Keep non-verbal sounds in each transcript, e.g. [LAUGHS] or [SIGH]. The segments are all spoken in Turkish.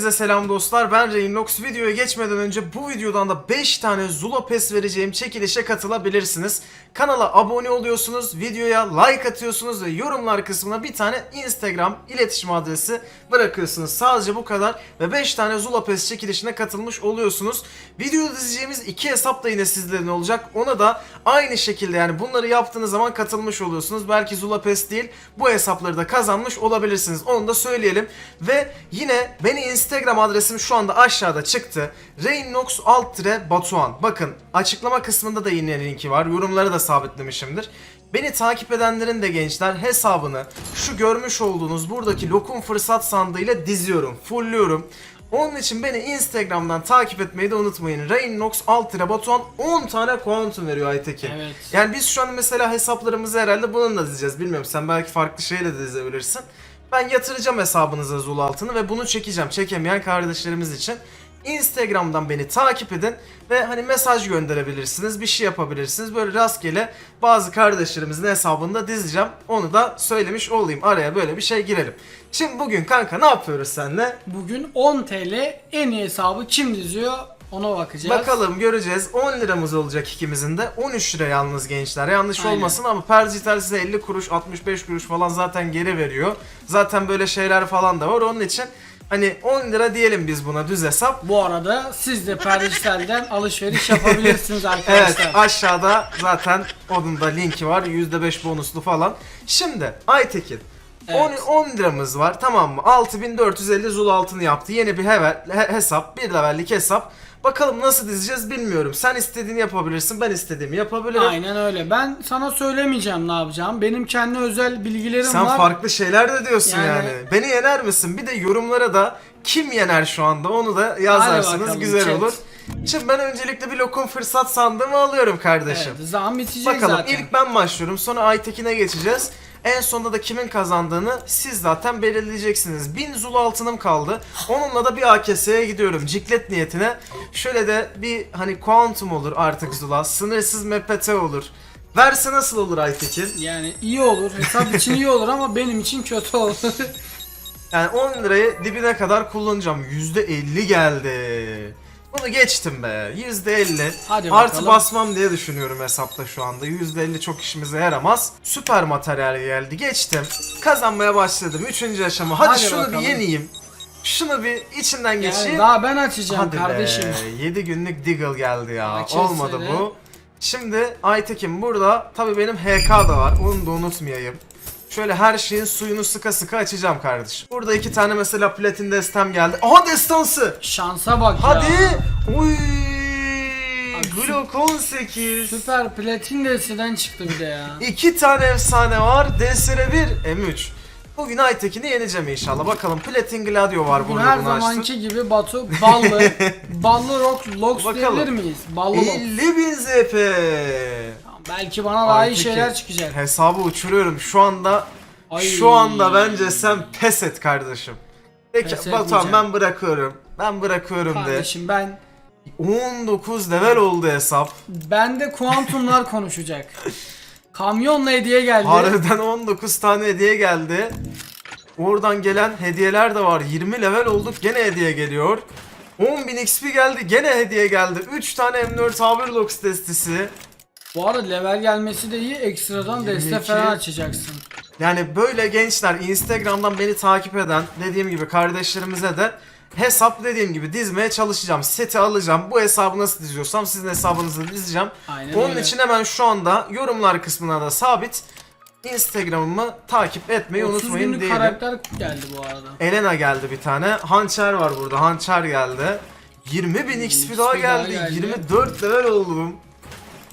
Hepinize selam dostlar. Ben Rainlox. Videoya geçmeden önce bu videodan da 5 tane Zula Pes vereceğim çekilişe katılabilirsiniz. Kanala abone oluyorsunuz, videoya like atıyorsunuz ve yorumlar kısmına bir tane Instagram iletişim adresi bırakıyorsunuz. Sadece bu kadar ve 5 tane Zula Pes çekilişine katılmış oluyorsunuz. Videoda dizeceğimiz iki hesap da yine sizlerin olacak. Ona da aynı şekilde yani bunları yaptığınız zaman katılmış oluyorsunuz. Belki Zula Pes değil bu hesapları da kazanmış olabilirsiniz. Onu da söyleyelim. Ve yine beni Instagram adresim şu anda aşağıda çıktı. Rainox alt tire Batuhan. Bakın açıklama kısmında da yine linki var. Yorumları da sabitlemişimdir. Beni takip edenlerin de gençler hesabını şu görmüş olduğunuz buradaki lokum fırsat sandığıyla diziyorum, fullüyorum. Onun için beni Instagram'dan takip etmeyi de unutmayın. Rainox alt tire Batuhan 10 tane kuantum veriyor Aytekin. Evet. Yani biz şu an mesela hesaplarımızı herhalde bununla dizeceğiz. Bilmiyorum sen belki farklı şeyle de dizebilirsin. Ben yatıracağım hesabınıza Zul altını ve bunu çekeceğim. Çekemeyen kardeşlerimiz için. Instagram'dan beni takip edin ve hani mesaj gönderebilirsiniz, bir şey yapabilirsiniz. Böyle rastgele bazı kardeşlerimizin hesabında dizeceğim. Onu da söylemiş olayım. Araya böyle bir şey girelim. Şimdi bugün kanka ne yapıyoruz seninle? Bugün 10 TL en iyi hesabı kim diziyor ona bakacağız. Bakalım göreceğiz. 10 liramız olacak ikimizin de. 13 lira yalnız gençler. Yanlış Aynen. olmasın ama Perzitel size 50 kuruş, 65 kuruş falan zaten geri veriyor. Zaten böyle şeyler falan da var. Onun için hani 10 lira diyelim biz buna düz hesap. Bu arada siz de Perdijital'den [LAUGHS] alışveriş yapabilirsiniz Evet arkadaşlar. aşağıda zaten onun da linki var. %5 bonuslu falan. Şimdi Aytekin. Evet. 10, 10 liramız var tamam mı? 6450 zul altını yaptı. Yeni bir hevel, he- hesap, bir levellik hesap. Bakalım nasıl dizeceğiz bilmiyorum. Sen istediğini yapabilirsin, ben istediğimi yapabilirim. Aynen öyle. Ben sana söylemeyeceğim ne yapacağım. Benim kendi özel bilgilerim Sen var. farklı şeyler de diyorsun yani. Yani- Beni yener misin? Bir de yorumlara da kim yener şu anda onu da yazarsanız bakalım, güzel chat. olur. Şimdi ben öncelikle bir lokum fırsat sandığımı alıyorum kardeşim. Evet, zaman bitecek Bakalım zaten. ilk ben başlıyorum sonra Aytekin'e geçeceğiz. En sonunda da kimin kazandığını siz zaten belirleyeceksiniz. 1000 zul altınım kaldı. Onunla da bir AKS'ye gidiyorum ciklet niyetine. Şöyle de bir hani kuantum olur artık zula. Sınırsız MPT olur. Verse nasıl olur Aytekin? Yani iyi olur. Hesap için iyi olur ama benim için kötü olur. Yani 10 lirayı dibine kadar kullanacağım. %50 geldi. Bunu geçtim be. %50. Hadi Artı bakalım. basmam diye düşünüyorum hesapta şu anda. %50 çok işimize yaramaz. Süper materyal geldi. Geçtim. Kazanmaya başladım. Üçüncü aşama. Hadi, Hadi şunu bakalım. bir yeneyim. Şunu bir içinden geçeyim. yani daha ben açacağım Hadi kardeşim. be. 7 günlük Diggle geldi ya. Açıl Olmadı seni. bu. Şimdi Aytekin burada. Tabii benim HK da var. Onu da unutmayayım. Şöyle her şeyin suyunu sıka sıka açacağım kardeşim. Burada iki tane mesela platin destem geldi. Aha destansı. Şansa bak Hadi. ya. Uy. Glock 18. Süper platin desteden çıktı bir de ya. [LAUGHS] İki tane efsane var. DSR 1 M3. Bugün Aytekin'i yeneceğim inşallah. Bakalım Platin Gladio var Bugün burada her bunu açtım. zamanki gibi Batu ballı, [LAUGHS] ballı rock, lox Bakalım. diyebilir miyiz? Ballı lox. 50.000 ZP. Belki bana daha iyi şeyler çıkacak. Hesabı uçuruyorum. Şu anda Ay. şu anda bence sen pes et kardeşim. Peki Pes Batuhan etmeyeceğim. ben bırakıyorum. Ben bırakıyorum Kardeşim ben de. 19 level oldu hesap. bende kuantumlar [LAUGHS] konuşacak. Kamyonla hediye geldi. Harbiden 19 tane hediye geldi. Oradan gelen hediyeler de var. 20 level olduk gene hediye geliyor. 10.000 XP geldi gene hediye geldi. 3 tane M4 Haverlocks destesi. Bu arada level gelmesi de iyi. Ekstradan deste 22. falan açacaksın. Yani böyle gençler Instagram'dan beni takip eden dediğim gibi kardeşlerimize de hesap dediğim gibi dizmeye çalışacağım. Seti alacağım. Bu hesabı nasıl diziyorsam sizin hesabınızı dizeceğim. Aynen Onun öyle. için hemen şu anda yorumlar kısmına da sabit Instagram'ımı takip etmeyi 30 unutmayın günlük diyelim. karakter geldi bu arada. Elena geldi bir tane. Hançer var burada. Hançer geldi. 20 bin XP XP daha daha geldi. geldi. 24 level oldum.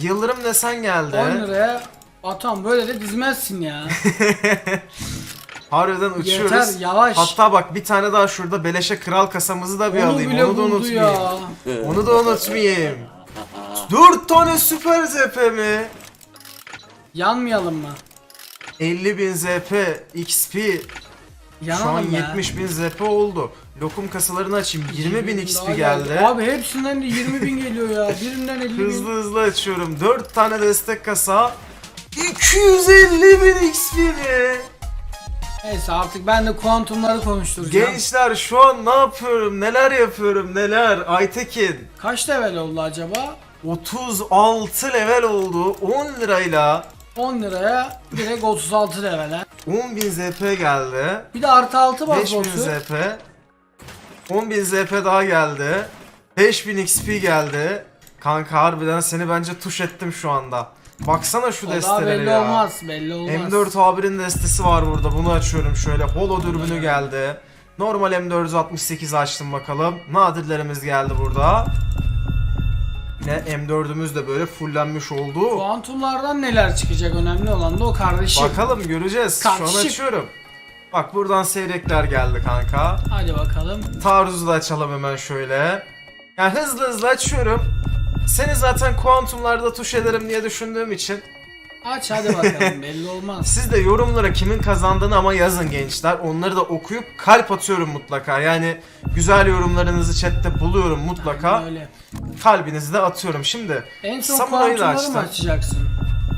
Yıldırım desen geldi. 10 liraya Atam böyle de dizmezsin ya. [LAUGHS] Harbiden uçuyoruz. Yeter yavaş. Hatta bak bir tane daha şurada beleşe kral kasamızı da bir Onu alayım. bile Onu da buldu unutmayayım. ya. Onu da unutmayayım. 4 tane süper ZP mi? Yanmayalım mı? 50.000 ZP, XP. Şu an Yanalım ya. 70.000 ZP oldu. Lokum kasalarını açayım. 20.000 Daha XP geldi. Abi hepsinden de 20 bin geliyor ya. [LAUGHS] Birinden 50 bin. Hızlı hızlı açıyorum. 4 tane destek kasa. 250 bin XP mi? Neyse artık ben de kuantumları konuşturacağım. Gençler şu an ne yapıyorum? Neler yapıyorum? Neler? Aytekin. Kaç level oldu acaba? 36 level oldu. 10 lirayla 10 liraya direkt 36 levele. 10.000 ZP geldi. Bir de artı 6 bas 5000 boss'u. ZP. 10.000 ZP daha geldi. 5000 XP geldi. Kanka harbiden seni bence tuş ettim şu anda. Baksana şu O daha belli ya. olmaz belli olmaz. M4 A1'in destesi var burada. Bunu açıyorum şöyle. Holo dürbünü geldi. Normal M468 açtım bakalım. Nadirlerimiz geldi burada. Yine M4'ümüz de böyle fullenmiş oldu. Kuantumlardan neler çıkacak önemli olan da o kardeşim. Bakalım göreceğiz. Şu an Kardeşim. açıyorum. Bak buradan seyrekler geldi kanka. Hadi bakalım. Taarruzu da açalım hemen şöyle. Yani hızlı hızlı açıyorum. Seni zaten kuantumlarda tuş ederim diye düşündüğüm için Aç hadi bakalım [LAUGHS] belli olmaz. siz de yorumlara kimin kazandığını ama yazın gençler. Onları da okuyup kalp atıyorum mutlaka. Yani güzel yorumlarınızı chatte buluyorum mutlaka. Öyle. Kalbinizi de atıyorum. Şimdi En son Samuray'ı kuantumları mı açtım. açacaksın?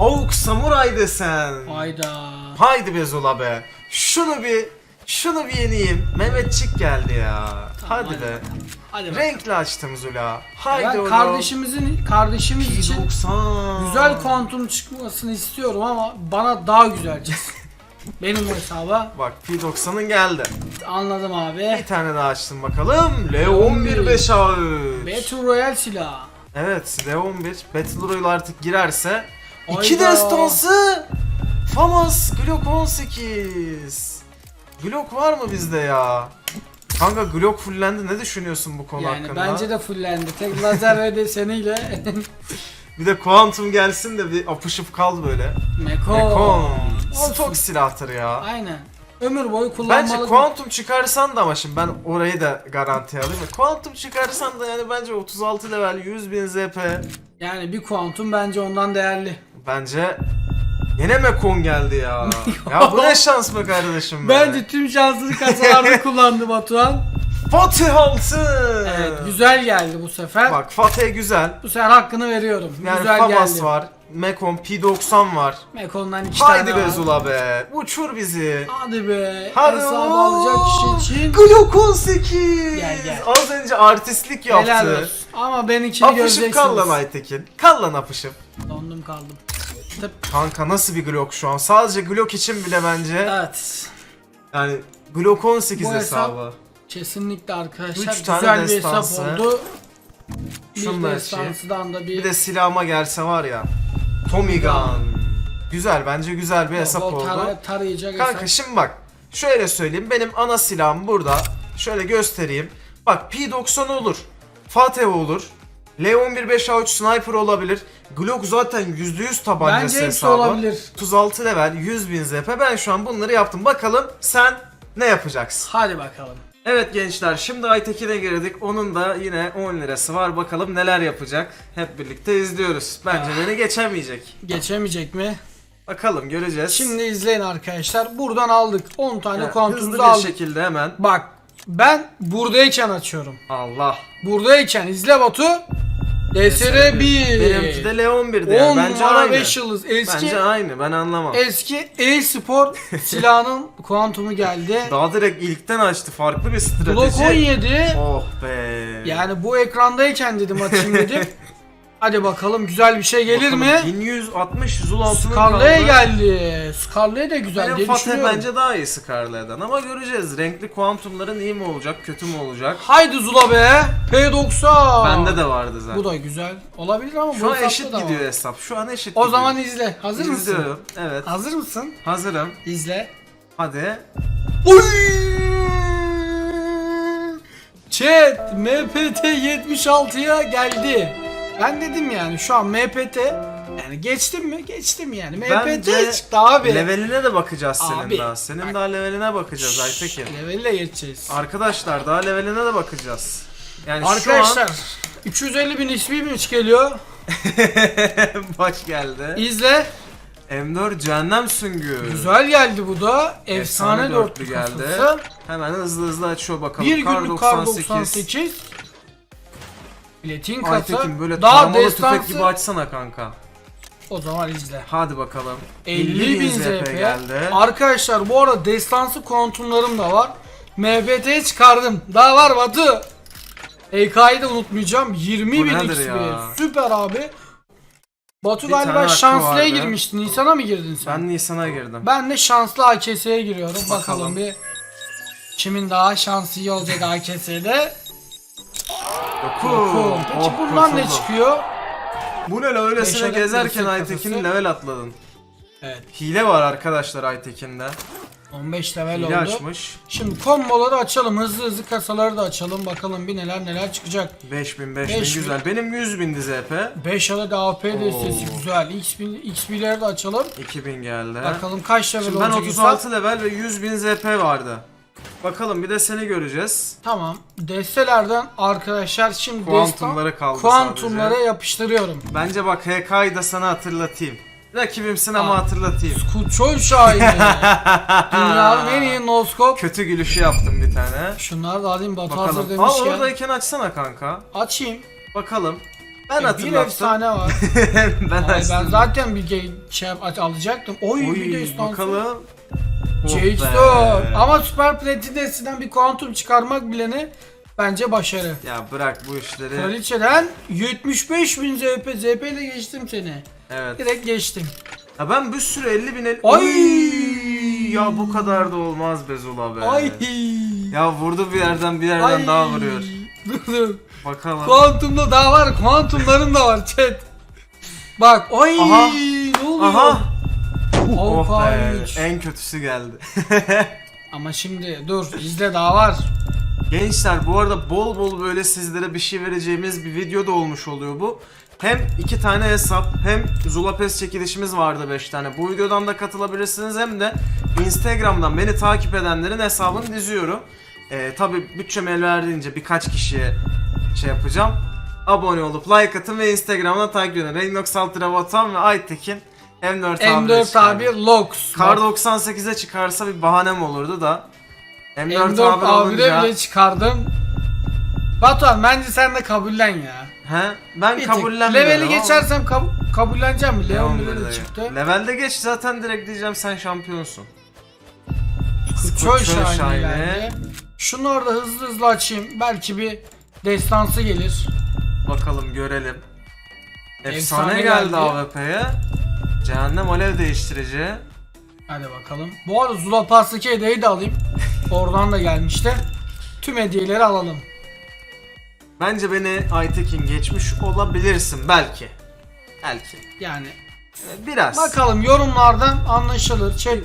Avuk samuray desen. Hayda. Haydi be Zula be. Şunu bir şunu bir yeneyim. Mehmetçik geldi ya. hadi hadi be. Hadi. Renkli açtım Zula. Haydi Ben oğlum. kardeşimizin kardeşimiz için 90. güzel kuantum çıkmasını istiyorum ama bana daha güzel çıksın. Benim hesaba Bak P90'ın geldi. anladım abi. Bir tane daha açtım bakalım. L11 5 ağır. Battle Royale silahı. Evet L11 Battle Royale artık girerse Hayda. iki destansı Famas Glock 18 Glock var mı bizde ya? Kanka Glock fullendi ne düşünüyorsun bu konu Yani hakkında? bence de fullendi. Tek lazer [LAUGHS] ve deseniyle Bir de Quantum gelsin de bir apışıp kal böyle. Mekon. Mekon. Stok silahtır ya. Aynen. Ömür boyu kullanmalı. Bence Quantum çıkarsan da ama şimdi ben orayı da garantiye alayım. Quantum çıkarsan da yani bence 36 level 100 bin ZP Yani bir kuantum bence ondan değerli. bence Yine Mekon geldi ya. [LAUGHS] ya bu ne şans be kardeşim be. Bence tüm şansını kasalarda [LAUGHS] kullandı Batuhan. Fatih altı. Evet güzel geldi bu sefer. Bak Fatih güzel. Bu sefer hakkını veriyorum. Yani güzel Famas geldi. var. Mekon P90 var. Mekon'dan iki Haydi tane be var. Zula be. Uçur bizi. Hadi be. Hadi Hesabı ooo. alacak kişi için Glock 18. Gel, gel. Az önce artistlik yaptı. helal olsun. Ama benimkini Apışıp göreceksiniz. kal lan Aytekin. Kal lan apışıp. Dondum kaldım. Tıp. Kanka nasıl bir Glock şu an? Sadece Glock için bile bence Evet. yani Glock 18 Bu hesap- hesabı. Kesinlikle arkadaşlar Üç tane güzel bir hesap destansı. oldu. Şunu Bir da destansıdan da bir, Bir de silahıma gelse var ya. Tommy Gun. Güzel bence güzel bir hesap bol oldu. tara- tarayacak Kanka hesap. şimdi bak. Şöyle söyleyeyim. Benim ana silahım burada. Şöyle göstereyim. Bak P90 olur. Fatih olur. L11 5A3 sniper olabilir. Glock zaten %100 tabancası Bence hepsi hesabı. olabilir. 36 level 100 bin ZP. Ben şu an bunları yaptım. Bakalım sen ne yapacaksın? Hadi bakalım. Evet gençler şimdi Aytekin'e girdik. Onun da yine 10 lirası var. Bakalım neler yapacak. Hep birlikte izliyoruz. Bence beni geçemeyecek. Geçemeyecek mi? Bakalım göreceğiz. Şimdi izleyin arkadaşlar. Buradan aldık. 10 tane Evet, kuantumuzu hızlı bir aldık. şekilde hemen. Bak ben buradayken açıyorum. Allah. Buradayken izle Batu. DSR 1. Benimki de L11'de. yani. 10 Bence numara aynı. 5 yıldız. Eski Bence aynı. Ben anlamam. eski e-spor [LAUGHS] silahının kuantumu geldi. Daha direkt ilkten açtı. Farklı bir strateji. Glock 17. Oh be. Yani bu ekrandayken dedim açayım dedim. [LAUGHS] Hadi bakalım güzel bir şey gelir Bakalım, mi? 1160 Zul altının Scarlet'e geldi. Scarlet de güzel Benim diye Fatih düşünüyorum. bence daha iyi Scarlet'den ama göreceğiz. Renkli kuantumların iyi mi olacak, kötü mü olacak? Haydi Zula be. P90. Bende de vardı zaten. Bu da güzel. Olabilir ama bu Şu an hesapta eşit da var. gidiyor hesap. Şu an eşit O gidiyor. zaman izle. Hazır mısın? İzliyorum. Evet. Hazır mısın? Hazırım. İzle. Hadi. Oy! Chat MPT 76'ya geldi. Ben dedim yani şu an MPT yani geçtim mi? Geçtim yani. MPT Bence çıktı abi. Leveline de bakacağız senin Abi, daha. Senin bak. daha leveline bakacağız Aytekin. Levelle geçeceğiz. Arkadaşlar daha leveline de bakacağız. Yani Arkadaşlar 350 bin XP mi geliyor? şu an [LAUGHS] baş geldi. İzle. M4 cehennem süngü. Güzel geldi bu da. Efsane, dörtlü geldi. geldi. Hemen hızlı hızlı açıyor bakalım. Bir Kar günlük kar 98. 98. Platin kasa. Aytekin böyle Daha taramalı destansı. tüfek gibi açsana kanka. O zaman izle. Hadi bakalım. 50 bin ZP ZP. geldi. Arkadaşlar bu arada destansı kontumlarım da var. MBT'ye çıkardım. Daha var Batu. EK'yı da unutmayacağım. 20 Bu nedir XP. ya? Süper abi. Batu Bir tane galiba hakkı şanslıya vardı. girmiştin. Nisan'a mı girdin sen? Ben Nisan'a girdim. Ben de şanslı AKS'ye giriyorum. Bakalım, Bakalım. bir kimin daha şansı iyi olacak AKS'de. Yokum. Peki Oh, bundan ne kurtuldum. çıkıyor? Bu ne la öylesine Beş adet gezerken kasası. level atladın. Evet. Hile var arkadaşlar Aytekin'de. 15 level Hile oldu. açmış. Şimdi komboları açalım. Hızlı hızlı kasaları da açalım. Bakalım bir neler neler çıkacak. 5000 5000 Beş bin. güzel. Benim 100 bindi ZP. 5 adet AP destesi güzel. XP, XP'leri de açalım. 2000 geldi. Bakalım kaç level Şimdi ben olacak 36 level ve 100 bin ZP vardı. Bakalım bir de seni göreceğiz. Tamam. Destelerden arkadaşlar şimdi Kuantumları destan- kaldı Kuantumlara sadece. yapıştırıyorum. Bence bak HK'yı da sana hatırlatayım. Rakibimsin ama Aa. hatırlatayım. Kuçoy şahidi. [LAUGHS] Dünyanın en iyi noskop. Kötü gülüşü yaptım bir tane. Şunları da alayım Batu hazır Bakalım. Aa demişken. oradayken açsana kanka. Açayım. Bakalım. Ben E, bir hatırlattım. efsane var. [LAUGHS] ben Ay, ben açtım. zaten bir ge- şey yap- alacaktım. Oy, bir Oy, destansı. bakalım. Oh J-Store. be. Ama Super Platin destesinden bir kuantum çıkarmak bileni bence başarı. Ya bırak bu işleri. Kraliçeden 75 bin ZP. ZP ile geçtim seni. Evet. Direkt geçtim. Ya ben bir sürü 50 bin el... Ay! Ya bu kadar da olmaz be Zula be. Ay. Ya vurdu bir yerden bir yerden Ay. daha vuruyor. [LAUGHS] Dur dur. Bakalım. Kuantumda daha var. Kuantumların da var chat. Bak. Ay. Aha. Ne oluyor? Aha. Oh. En kötüsü geldi. [LAUGHS] Ama şimdi dur izle daha var. Gençler bu arada bol bol böyle sizlere bir şey vereceğimiz bir video da olmuş oluyor bu. Hem iki tane hesap hem Zulapes çekilişimiz vardı 5 tane. Bu videodan da katılabilirsiniz hem de Instagram'dan beni takip edenlerin hesabını diziyorum. Ee, Tabi bütçem el verdiğince birkaç kişiye şey yapacağım. Abone olup like atın ve Instagram'dan takip edin. Reynox Altıra Vatan ve Aytekin M4 M4 abi Lox. Kar Bak, 98'e çıkarsa bir bahanem olurdu da. M4, M4 abi olunca. bile çıkardım. Batuhan bence sen de kabullen ya. He? Ben Bir kabullenmiyorum. Leveli ama- geçersem kab- kabulleneceğim mi? Leon Leon bile de Bey'de. çıktı. Levelde geç zaten direkt diyeceğim sen şampiyonsun. Çöl Çöl şahane geldi. Şunu orada hızlı hızlı açayım. Belki bir destansı gelir. Bakalım görelim. Efsane, Efsane geldi, geldi. AWP'ye. Cehennem alev değiştirici. Hadi bakalım. Bu arada Zula Pass'taki hediyeyi de alayım. Oradan da gelmişti. Tüm hediyeleri alalım. Bence beni Aytekin geçmiş olabilirsin belki. Belki. Yani Biraz. bakalım yorumlardan anlaşılır. Şey,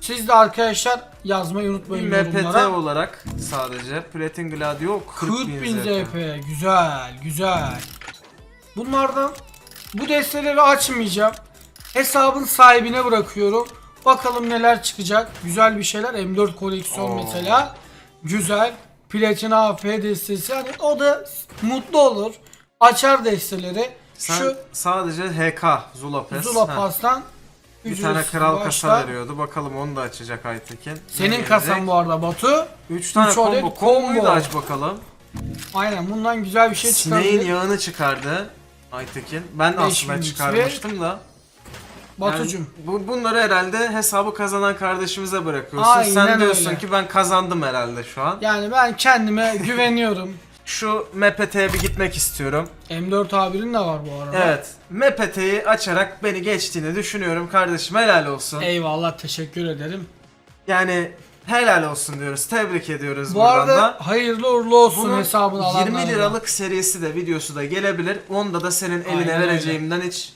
siz de arkadaşlar yazmayı unutmayın MPT yorumlara. olarak sadece Platin Gladio 40 40 bin, bin ZP. ZP. Güzel, güzel. Bunlardan bu desteleri açmayacağım. Hesabın sahibine bırakıyorum. Bakalım neler çıkacak. Güzel bir şeyler. M4 koleksiyon Oo. mesela. Güzel. Platin AP destesi. Hani o da mutlu olur. Açar desteleri. Sen Şu sadece HK Zula Pass. Zula. Pass'tan Bir tane kral başla. kasa veriyordu. Bakalım onu da açacak Aytekin. Senin kasan bu arada Batu. 3 tane Üç adet combo. Komboyu combo. da aç bakalım. Aynen bundan güzel bir şey Sineğin çıkabilir. yağını çıkardı Aytekin. Ben Beş aslında bin çıkarmıştım da. Batucum. Yani bu, bunları herhalde hesabı kazanan kardeşimize bırakıyorsun. Aynen Sen diyorsun öyle. ki ben kazandım herhalde şu an. Yani ben kendime [LAUGHS] güveniyorum. Şu MPT'ye bir gitmek istiyorum. M4 abinin de var bu arada. Evet. MPT'yi açarak beni geçtiğini düşünüyorum kardeşim. Helal olsun. Eyvallah teşekkür ederim. Yani helal olsun diyoruz. Tebrik ediyoruz Bu buradan arada da. hayırlı uğurlu olsun Bunun hesabını alanlarına. 20 liralık serisi de videosu da gelebilir. Onda da senin eline Aynen öyle. vereceğimden hiç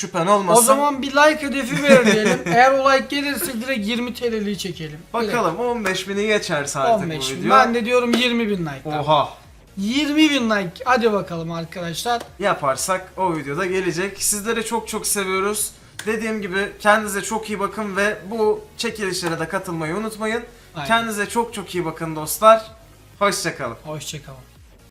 şüphen olmasın. O zaman bir like hedefi verelim. [LAUGHS] Eğer o like gelirse direkt 20 TL'liği çekelim. bakalım 15 bini geçerse artık 15 bu bin. video. Ben de diyorum 20 bin like. Oha. 20 bin like. Hadi bakalım arkadaşlar. Yaparsak o videoda gelecek. Sizleri çok çok seviyoruz. Dediğim gibi kendinize çok iyi bakın ve bu çekilişlere de katılmayı unutmayın. Aynen. Kendinize çok çok iyi bakın dostlar. Hoşçakalın. Hoşçakalın.